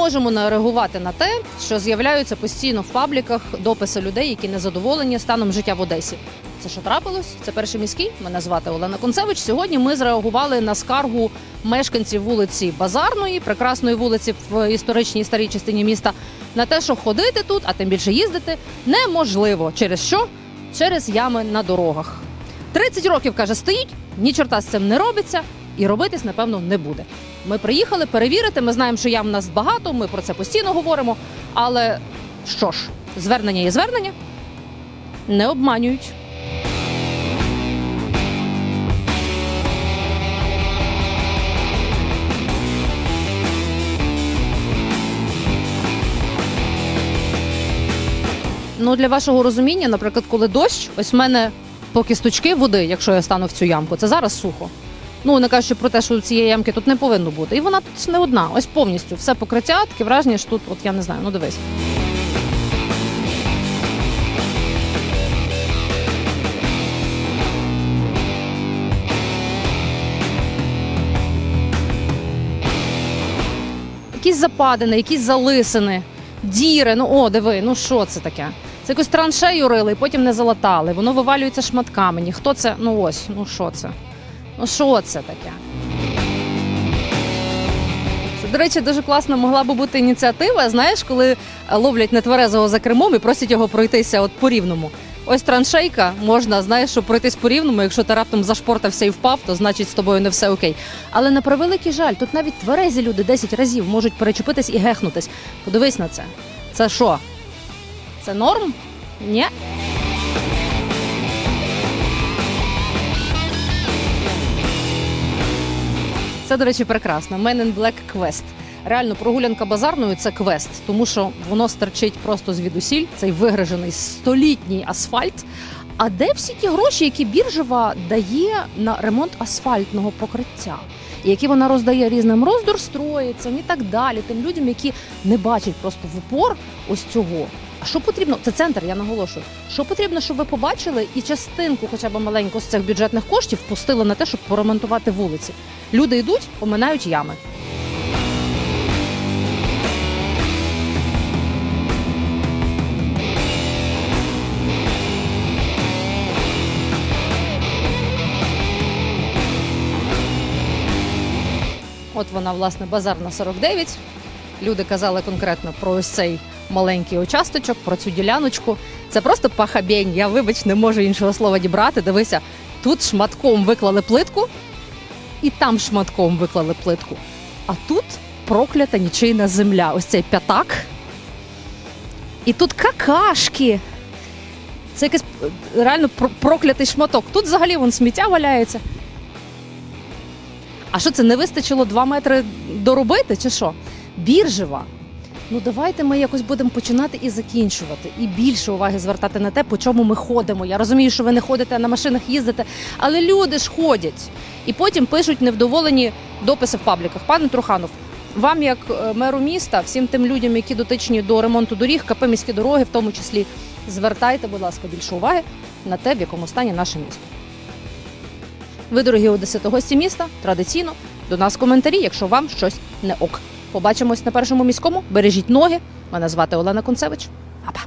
можемо не реагувати на те, що з'являються постійно в пабліках дописи людей, які незадоволені станом життя в Одесі. Це що трапилось? Це перший міський. Мене звати Олена Концевич. Сьогодні ми зреагували на скаргу мешканців вулиці Базарної, прекрасної вулиці в історичній старій частині міста, на те, що ходити тут, а тим більше їздити, неможливо. Через що? Через ями на дорогах. 30 років каже, стоїть, ні чорта з цим не робиться, і робитись, напевно, не буде. Ми приїхали перевірити. Ми знаємо, що ям в нас багато. Ми про це постійно говоримо. Але що ж, звернення є звернення, не обманюють. Ну, для вашого розуміння, наприклад, коли дощ, ось в мене по кісточки води, якщо я стану в цю ямку, це зараз сухо. Ну, не кажучи про те, що цієї ямки тут не повинно бути. І вона тут не одна. Ось повністю все покриття, таке враження, що тут, от я не знаю, ну дивись. Якісь западини, якісь залисини, діри. Ну о, диви, ну що це таке? Це якусь траншею рили і потім не залатали. Воно вивалюється шматками. Ніхто це, ну ось, ну що це? Ну що це таке? До речі, дуже класно могла би бути ініціатива. Знаєш, коли е, ловлять нетверезого за кермом і просять його пройтися от по рівному. Ось траншейка можна, знаєш, щоб пройтись по рівному. Якщо ти раптом зашпортався і впав, то значить з тобою не все окей. Але на превеликий жаль, тут навіть тверезі люди 10 разів можуть перечепитись і гехнутись. Подивись на це. Це що? Це норм? Ні. Це, до речі, прекрасно. Men in Black Quest. Реально, прогулянка базарною це квест, тому що воно стерчить просто звідусіль, цей вигрижений столітній асфальт. А де всі ті гроші, які біржева дає на ремонт асфальтного покриття, і які вона роздає різним роздорстроїцям і так далі, тим людям, які не бачать просто в упор ось цього. Що потрібно? Це центр, я наголошую. Що потрібно, щоб ви побачили і частинку, хоча б маленьку з цих бюджетних коштів, пустили на те, щоб поремонтувати вулиці. Люди йдуть, оминають ями. От вона, власне, базарна 49. Люди казали конкретно про ось цей маленький участочок, про цю діляночку. Це просто пахабень. Я, вибач, не можу іншого слова дібрати. Дивися, тут шматком виклали плитку, і там шматком виклали плитку. А тут проклята нічийна земля. Ось цей п'ятак. І тут какашки. Це якийсь е, реально проклятий шматок. Тут взагалі вон сміття валяється. А що це не вистачило 2 метри доробити, чи що? Біржева. Ну давайте ми якось будемо починати і закінчувати, і більше уваги звертати на те, по чому ми ходимо. Я розумію, що ви не ходите на машинах їздите, але люди ж ходять. І потім пишуть невдоволені дописи в пабліках. Пане Труханов, вам, як е, меру міста, всім тим людям, які дотичні до ремонту доріг, КП міські дороги, в тому числі, звертайте, будь ласка, більше уваги на те, в якому стані наше місто. Ви, дорогі одесити, гості міста, традиційно до нас коментарі, якщо вам щось не ок. Побачимось на першому міському. Бережіть ноги. Мене звати Олена Концевич. Апа.